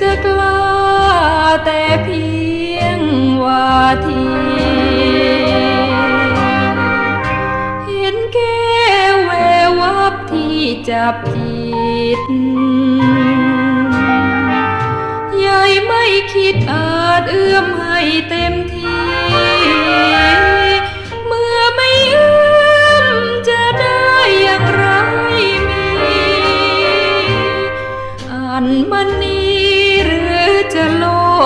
จะกล้าแต่เพียงวาทีเห็นแก้แววับที่จับจิตยายไม่คิดอาจเอื้อมให้เต็มที่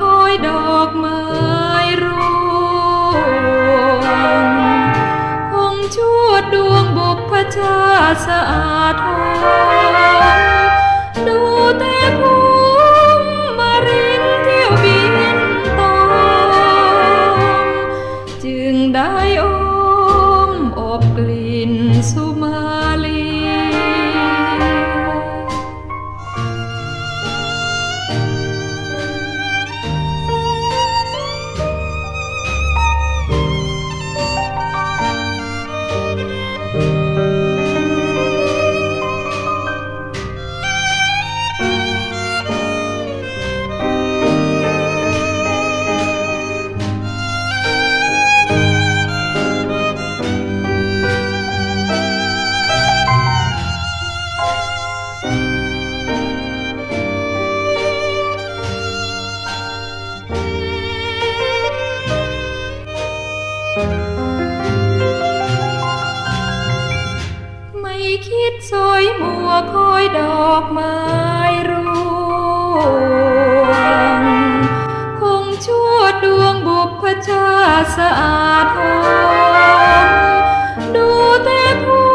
คอยดอกไม้ร่วงคงชวดดวงบุพชาสะอาดทองดูแต่ ทิศสอยมัวคอยดอกไม้รวงคงช่วดวงบุพชาสะอาดหอมดูแต่พุ่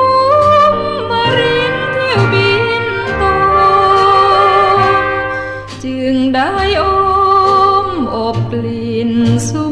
มมารินเที่ยวบินตอจึงได้อมอบกลิ่นสู